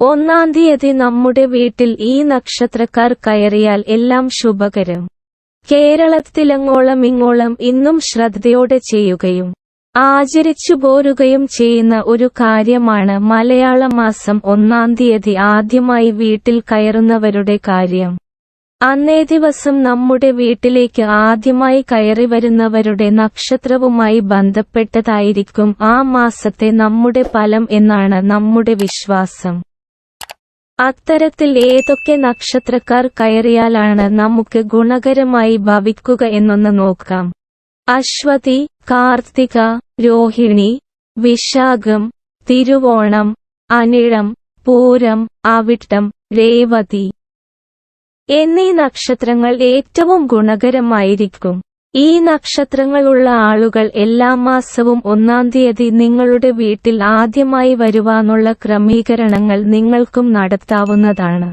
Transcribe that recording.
ഒന്നാം തീയതി നമ്മുടെ വീട്ടിൽ ഈ നക്ഷത്രക്കാർ കയറിയാൽ എല്ലാം ശുഭകരം. കേരളത്തിലങ്ങോളം ഇങ്ങോളം ഇന്നും ശ്രദ്ധയോടെ ചെയ്യുകയും ആചരിച്ചു പോരുകയും ചെയ്യുന്ന ഒരു കാര്യമാണ് മലയാള മാസം ഒന്നാം തീയതി ആദ്യമായി വീട്ടിൽ കയറുന്നവരുടെ കാര്യം. അന്നേ ദിവസം നമ്മുടെ വീട്ടിലേക്ക് ആദ്യമായി കയറി വരുന്നവരുടെ നക്ഷത്രവുമായി ബന്ധപ്പെട്ടതായിരിക്കും ആ മാസത്തെ നമ്മുടെ ഫലം എന്നാണ് നമ്മുടെ വിശ്വാസം. അത്തരത്തിൽ ഏതൊക്കെ നക്ഷത്രക്കാർ കയറിയാലാണ് നമുക്ക് ഗുണകരമായി ഭവിക്കുക എന്നൊന്ന് നോക്കാം. അശ്വതി കാർത്തിക രോഹിണി വിശാഖം തിരുവോണം അനിഴം പൂരം അവിട്ടം രേവതി. എന്നീ നക്ഷത്രങ്ങൾ ഏറ്റവും ഗുണകരമായിരിക്കും. ഈ നക്ഷത്രങ്ങളുള്ള ആളുകൾ എല്ലാ മാസവും ഒന്നാം തീയതി നിങ്ങളുടെ വീട്ടിൽ ആദ്യമായി വരുവാനുള്ള ക്രമീകരണങ്ങൾ നിങ്ങൾക്കും നടത്താവുന്നതാണ്.